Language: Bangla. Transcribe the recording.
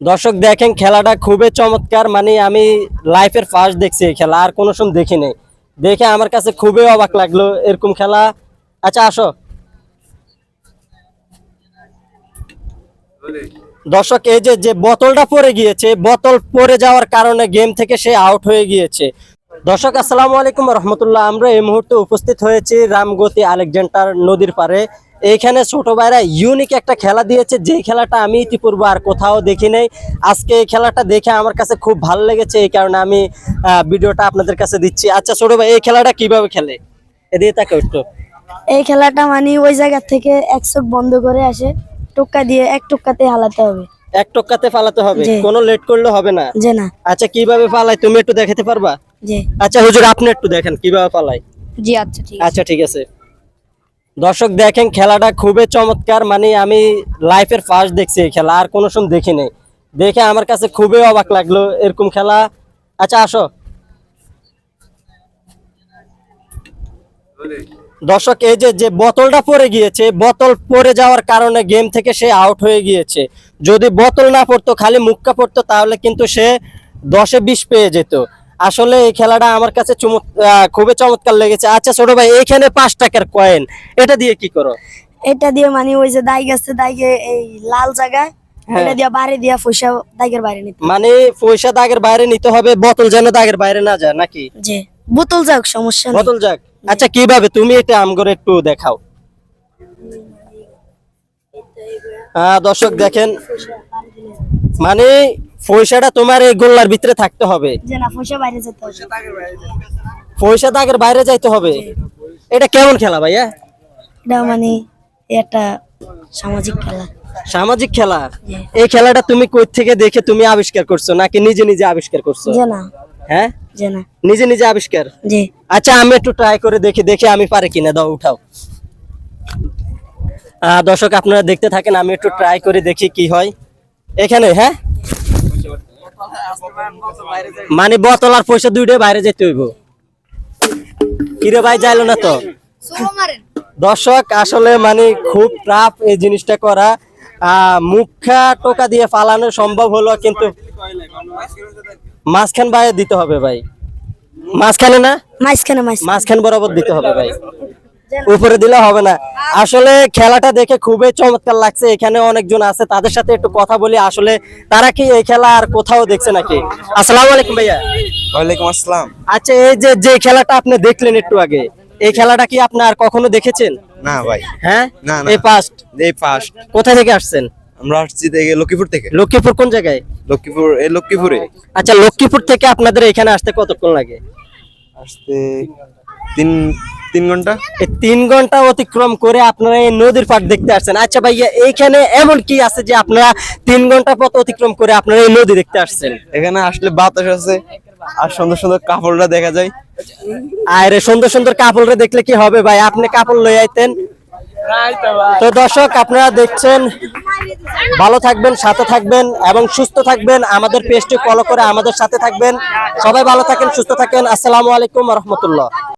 দর্শক, দেখেন খেলাটা খুবই চমৎকার। মানে আমি লাইফের ফার্স্ট দেখছি এই খেলা, আর কোনো সময় দেখি নাই। দেখে আমার কাছে খুবই অবাক লাগল এরকম খেলা। আচ্ছা আসো। দর্শক, এই যে যে বোতলটা পড়ে গিয়েছে, বোতল পড়ে যাওয়ার কারণে গেম থেকে সে আউট হয়ে গিয়েছে। দর্শক, আসসালামু আলাইকুম রহমতুল্লাহ। আমরা এই মুহূর্তে উপস্থিত হয়েছি রামগতি আলেকজান্ডার নদীর পারে এইখানে ছোট ভাইরা ইউনিক একটা খেলা দিয়েছে। যে খেলাটা আমি ইতিপূর্বে আর কোথাও দেখি নাই। আজকে এই খেলাটা দেখে আমার কাছে খুব ভালো লেগেছে এই কারণে আমি ভিডিওটা আপনাদের কাছে দিচ্ছি। আচ্ছা ছোট ভাই এই খেলাটা কীভাবে খেলে? এদিকে তাকে একটু। এই খেলাটা মানে ওই জায়গা থেকে এক চোখ বন্ধ করে আসে টোক্কা দিয়ে এক টোক্কাতে হালাতে হবে। এক টক্কাতে ফালাতে হবে? কোনো লেট করলে হবে না? যে না। আচ্ছা কীভাবে ফালাই তুমি একটু দেখাতে পারবা? আচ্ছা হুজুর আপনি একটু দেখেন কীভাবে ফালাই জি আচ্ছা ঠিক আচ্ছা ঠিক আছে। দর্শক দেখেন, খেলাটা খুবই চমৎকার। মানে আমি লাইফের ফার্স্ট দেখছি এই খেলা, আর কোনো সময় দেখিনি। দেখে আমার কাছে খুবই অবাক লাগল এরকম খেলা। আচ্ছা আসো। দর্শক, এই যে যে বোতলটা পড়ে গিয়েছে, বোতল পড়ে যাওয়ার কারণে গেম থেকে সে আউট হয়ে গিয়েছে। যদি বোতল না পড়তো, খালি মুক্কা পড়তো, তাহলে কিন্তু সে দশে বিশ পেয়ে যেত। আসলে এই খেলাটা আমার কাছে খুবই চমৎকার লেগেছে। আচ্ছা ছোট ভাই এইখানে পাঁচ টাকার কয়েন এটা দিয়ে কি করো? এটা দিয়ে মানে ওই যে দাই গেছে দাইগে এই লাল জায়গায় হ্যাঁ। এটা দিয়ে বাইরে দিয়া পয়সা দাইগের বাইরে নিতে মানে পয়সা দাগের বাইরে নিতে হবে বোতল যেন দাগের বাইরে না যায় নাকি? বোতল যাক সমস্যা নেই। বোতল যাক। আচ্ছা কীভাবে? তুমি এটা আমগরে একটু দেখাও। হ্যাঁ দর্শক দেখেন মানে পয়সাটা তোমার এই গোল্লার ভিতরে থাকতে হবে। পয়সা বাইরে যেতে হবে। পয়সা দাগের বাইরে যাইতে হবে। এটা কেমন খেলা ভাইয়া? এটা মানে একটা সামাজিক খেলা। সামাজিক খেলা? এই খেলাটা তুমি কই থেকে দেখে তুমি আবিষ্কার করছ নাকি নিজে নিজে আবিষ্কার করছ? না। হ্যাঁ? নিজে নিজে আবিষ্কার? যে আচ্ছা আমি একটু ট্রাই করে দেখি দেখি আমি পারি কিনা। দাও উঠাও। আহ, দর্শক আপনারা দেখতে থাকেন আমি একটু ট্রাই করে দেখি কি হয়। এখানে হ্যাঁ? মানে বোতল আর পয়সা দুইটা বাইরে যেতে হইব। কিরে ভাই যাইলো না তো? দর্শক আসলে মানে খুব টাফ এই জিনিসটা করা। আহ, মুখা টোকা দিয়ে ফালানো সম্ভব হলো কিন্তু মাঝখান বাইরে দিতে হবে ভাই। মাঝখানে না? মাঝখানে মাঝ মাঝখান বরাবর দিতে হবে ভাই। উপরে দিলে হবে না। আসলে খেলাটা দেখে খুবই চমৎকার লাগছে। এখানে অনেকজন আছে তাদের সাথে একটু কথা বলি। আসলে তারা কি এই খেলা আর কোথাও দেখছে নাকি? আসসালামু আলাইকুম ভাইয়া। ওয়ালাইকুম আসসালাম। আচ্ছা এই যে যে খেলাটা আপনি দেখলেন একটু আগে এই খেলাটা কি আপনি আর কখনো দেখেছেন? না ভাই। হ্যাঁ? না, না। এই ফার্স্ট এই ফার্স্ট কোথা থেকে আসছেন? আমরা আসছি থেকে লক্ষ্মীপুর থেকে। লক্ষ্মীপুর কোন জায়গায়? লক্ষ্মীপুর এই লক্ষ্মীপুরে। আচ্ছা লক্ষ্মীপুর থেকে আপনাদের এখানে আসতে কতক্ষণ লাগে? আসতে তিন তিন ঘণ্টা? এই তিন ঘণ্টা অতিক্রম করে আপনারা এই নদীর পাড় দেখতে আসছেন। আচ্ছা ভাইয়া এইখানে এমন কি আছে যে আপনারা তিন ঘণ্টা পথ অতিক্রম করে আপনারা এই নদী দেখতে আসছেন? এখানে আসলে বাতাস আছে আর সুন্দর সুন্দর কাপড়টা দেখা যায়। আর সুন্দর সুন্দর কাপড় দেখলে কি হবে ভাই? আপনি কাপড় লই আইতেন। তো দর্শক আপনারা দেখছেন ভালো থাকবেন সাথে থাকবেন এবং সুস্থ থাকবেন। আমাদের পেজটি ফলো করে আমাদের সাথে থাকবেন। সবাই ভালো থাকেন সুস্থ থাকেন। আসসালামু আলাইকুম রহমতুল্লাহ।